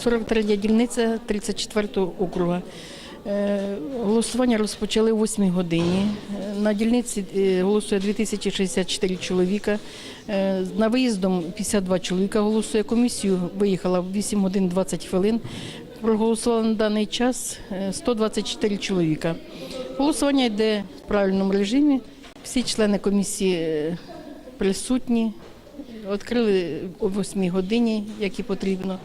43 дільниця 34 округа. Е, Голосування розпочали о 8 годині. Е, На дільниці е, голосує 2064 чоловіка. На виїздом 52 чоловіка голосує. Комісію виїхала в 8 годин 20 хвилин. Проголосували на даний час е, 124 чоловіка. Голосування йде в правильному режимі. Всі члени комісії присутні. Відкрили о 8 годині, як і потрібно.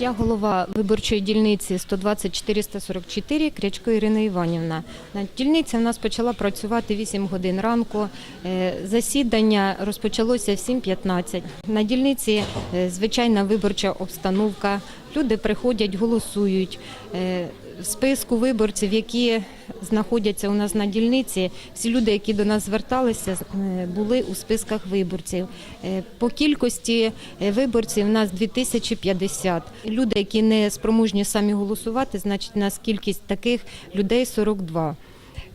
Я голова виборчої дільниці 120-444 Крячко Ірина Іванівна. На дільниця в нас почала працювати 8 годин ранку. Е, Засідання розпочалося в 7.15. На дільниці е, звичайна виборча обстановка. Люди приходять, голосують. Е, В списку виборців, які знаходяться у нас на дільниці, всі люди, які до нас зверталися, е, були у списках виборців. Е, По кількості виборців у нас 2050. Люди, які не спроможні самі голосувати, значить, у нас кількість таких людей 42.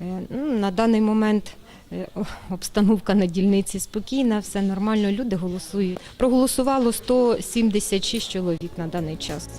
Е, ну, На даний момент обстановка на дільниці спокійна, все нормально, люди голосують. Проголосувало 176 чоловік на даний час.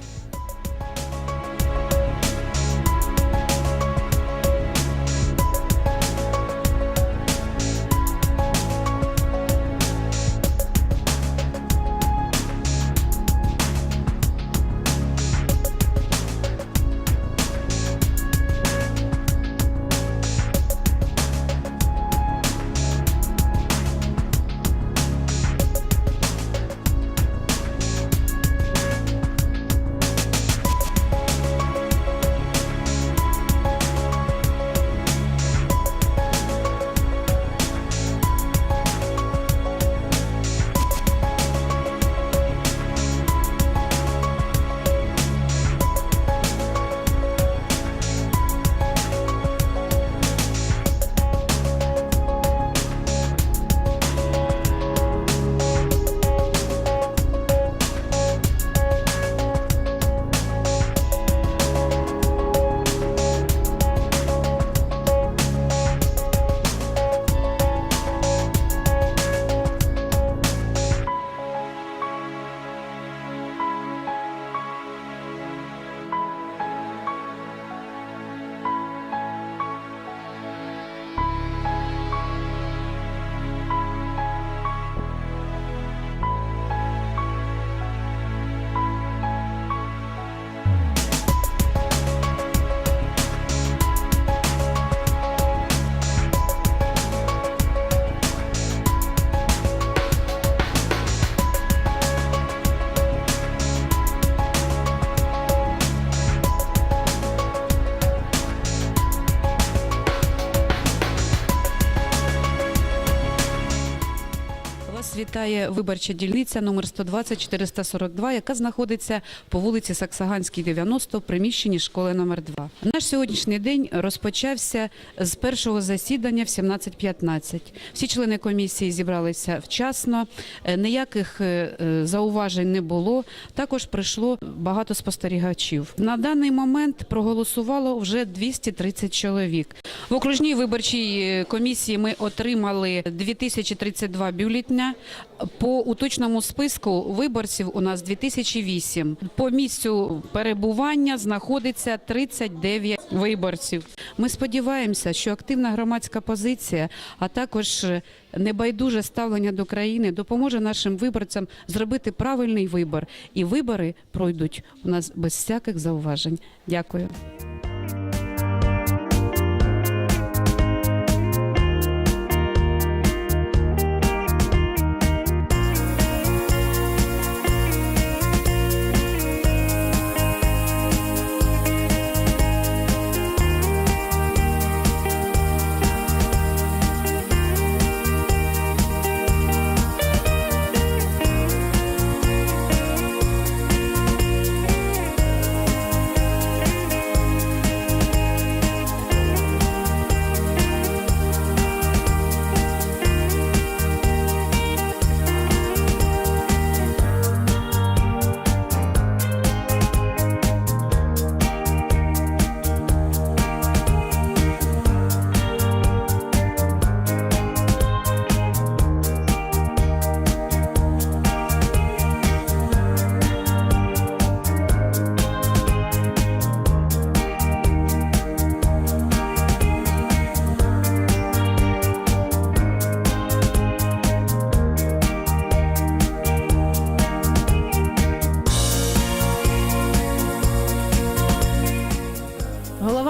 Вітає виборча дільниця номер 120 442, яка знаходиться по вулиці Саксаганській, 90, в приміщенні школи номер 2. Наш сьогоднішній день розпочався з першого засідання в 17.15. Всі члени комісії зібралися вчасно, е, ніяких е, е, зауважень не було. Також прийшло багато спостерігачів. На даний момент проголосувало вже 230 чоловік. В окружній виборчій комісії ми отримали 2032 бюлетня. По уточному списку виборців у нас 2008. По місцю перебування знаходиться 39 виборців. Ми сподіваємося, що активна громадська позиція, а також небайдуже ставлення до країни допоможе нашим виборцям зробити правильний вибор. І вибори пройдуть у нас без всяких зауважень. Дякую.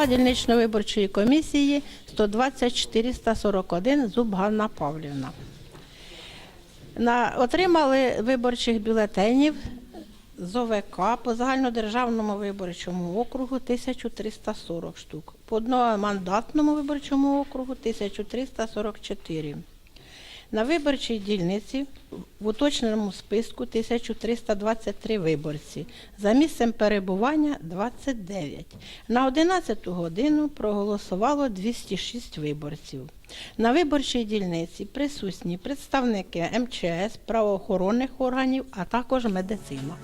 Голова дільничної виборчої комісії 120 441 Зуб Ганна Павлівна. На, отримали виборчих бюлетенів з ОВК по загальнодержавному виборчому округу 1340 штук, по одномандатному виборчому округу 1344. На виборчій дільниці в уточненому списку 1323 виборці. За місцем перебування 29. На 11 годину проголосувало 206 виборців. На виборчій дільниці присутні представники МЧС, правоохоронних органів, а також медицина.